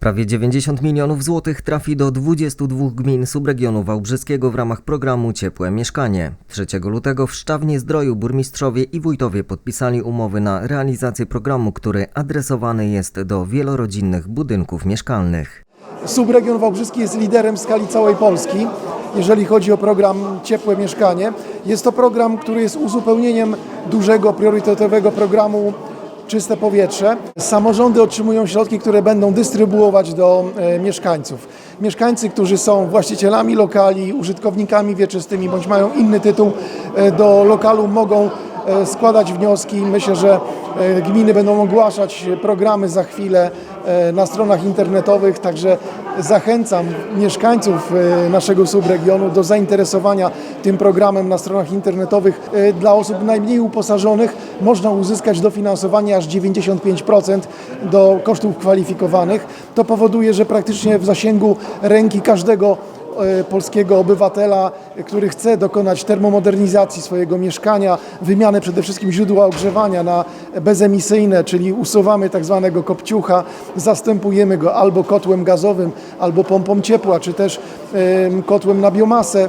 Prawie 90 milionów złotych trafi do 22 gmin subregionu Wałbrzyskiego w ramach programu Ciepłe Mieszkanie. 3 lutego w Szczawnie Zdroju burmistrzowie i wójtowie podpisali umowy na realizację programu, który adresowany jest do wielorodzinnych budynków mieszkalnych. Subregion Wałbrzyski jest liderem w skali całej Polski, jeżeli chodzi o program Ciepłe Mieszkanie. Jest to program, który jest uzupełnieniem dużego, priorytetowego programu Czyste Powietrze. Samorządy otrzymują środki, które będą dystrybuować do e, mieszkańców. Mieszkańcy, którzy są właścicielami lokali, użytkownikami wieczystymi bądź mają inny tytuł e, do lokalu, mogą składać wnioski. Myślę, że e, gminy będą ogłaszać programy za chwilę e, na stronach internetowych, także zachęcam mieszkańców e, naszego subregionu do zainteresowania tym programem na stronach internetowych. E, Dla osób najmniej uposażonych można uzyskać dofinansowanie aż 95% do kosztów kwalifikowanych. To powoduje, że praktycznie w zasięgu ręki każdego e, polskiego obywatela, który chce dokonać termomodernizacji swojego mieszkania, wymiany przede wszystkim źródła ogrzewania na bezemisyjne, czyli usuwamy tak zwanego kopciucha, zastępujemy go albo kotłem gazowym, albo pompą ciepła, czy też em, kotłem na biomasę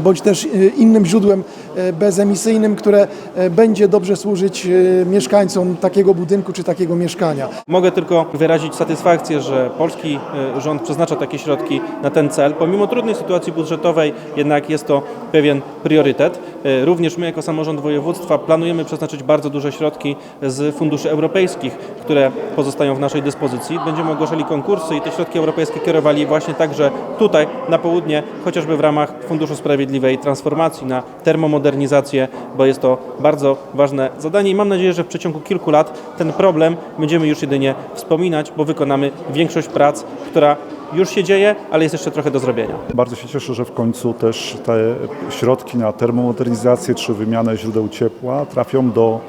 bądź też e, innym źródłem e, bezemisyjnym, które e, będzie dobrze służyć e, mieszkańcom takiego budynku czy takiego mieszkania. Mogę tylko wyrazić satysfakcję, że polski e, rząd przeznacza takie środki na ten cel. Pomimo trudnej sytuacji budżetowej, jednak jest to pewien priorytet. E, Również my, jako samorząd województwa, planujemy przeznaczyć bardzo duże środki z funduszy europejskich, które pozostają w naszej dyspozycji. Będziemy ogłaszali konkursy i te środki europejskie kierowali właśnie także tutaj, na południe, chociażby w ramach Funduszu Sprawiedliwej Transformacji na termomodernizację, bo jest to bardzo ważne zadanie i mam nadzieję, że w przeciągu kilku lat ten problem będziemy już jedynie wspominać, bo wykonamy większość prac, która już się dzieje, ale jest jeszcze trochę do zrobienia. Bardzo się cieszę, że w końcu też te środki na termomodernizację czy wymianę źródeł ciepła trafią do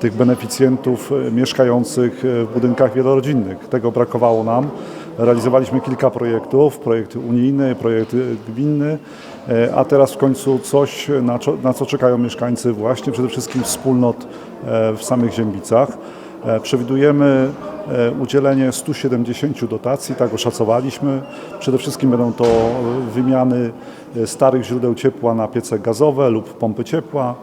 tych beneficjentów mieszkających w budynkach wielorodzinnych. Tego brakowało nam. Realizowaliśmy kilka projektów, projekt unijny, projekt gminny, e, a teraz w końcu coś, na, co- na co czekają mieszkańcy właśnie przede wszystkim wspólnot e, w samych Ziębicach. E, Przewidujemy udzielenie 170 dotacji, tak oszacowaliśmy. Przede wszystkim będą to wymiany starych źródeł ciepła na piece gazowe lub pompy ciepła,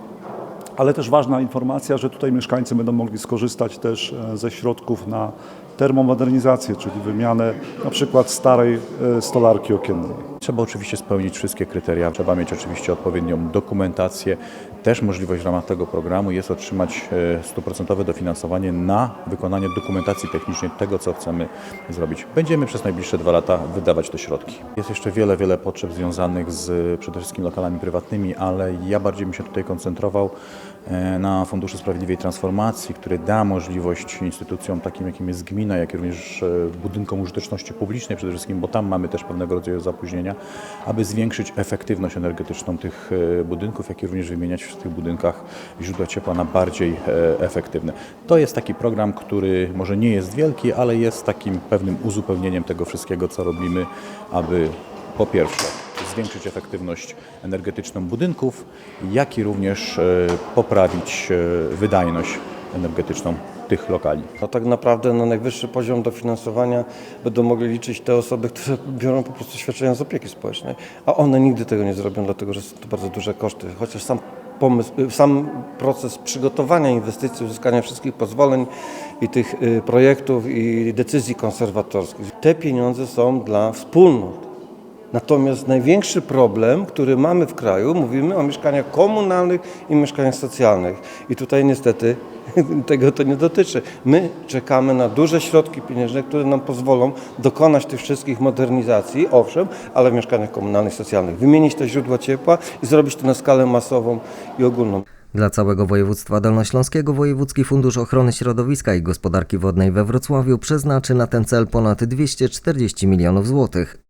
ale też ważna informacja, że tutaj mieszkańcy będą mogli skorzystać też ze środków na termomodernizację, czyli wymianę na przykład starej e, stolarki okiennej. Trzeba oczywiście spełnić wszystkie kryteria, trzeba mieć oczywiście odpowiednią dokumentację. Też możliwość w ramach tego programu jest otrzymać e, stuprocentowe dofinansowanie na wykonanie dokumentacji technicznej tego, co chcemy zrobić. Będziemy przez najbliższe dwa lata wydawać te środki. Jest jeszcze wiele, wiele potrzeb związanych z przede wszystkim lokalami prywatnymi, ale ja bardziej bym się tutaj koncentrował na Funduszu Sprawiedliwej Transformacji, który da możliwość instytucjom takim, jakim jest gmina, jak również e, budynkom użyteczności publicznej przede wszystkim, bo tam mamy też pewnego rodzaju zapóźnienia, aby zwiększyć efektywność energetyczną tych e, budynków, jak i również wymieniać w tych budynkach źródła ciepła na bardziej e, efektywne. To jest taki program, który może nie jest wielki, ale jest takim pewnym uzupełnieniem tego wszystkiego, co robimy, aby po pierwsze zwiększyć efektywność energetyczną budynków, jak i również e, poprawić e, wydajność energetyczną tych lokali. No tak naprawdę na najwyższy poziom dofinansowania będą mogli liczyć te osoby, które biorą po prostu świadczenia z opieki społecznej, a one nigdy tego nie zrobią, dlatego że są to bardzo duże koszty, chociaż sam pomysł, y, sam proces przygotowania inwestycji, uzyskania wszystkich pozwoleń i tych y, projektów i decyzji konserwatorskich. Te pieniądze są dla wspólnot. Natomiast największy problem, który mamy w kraju, mówimy o mieszkaniach komunalnych i mieszkaniach socjalnych. I tutaj niestety tego to nie dotyczy. My czekamy na duże środki pieniężne, które nam pozwolą dokonać tych wszystkich modernizacji, owszem, ale w mieszkaniach komunalnych socjalnych. Wymienić te źródła ciepła i zrobić to na skalę masową i ogólną. Dla całego województwa dolnośląskiego Wojewódzki Fundusz Ochrony Środowiska i Gospodarki Wodnej we Wrocławiu przeznaczy na ten cel ponad 240 milionów złotych.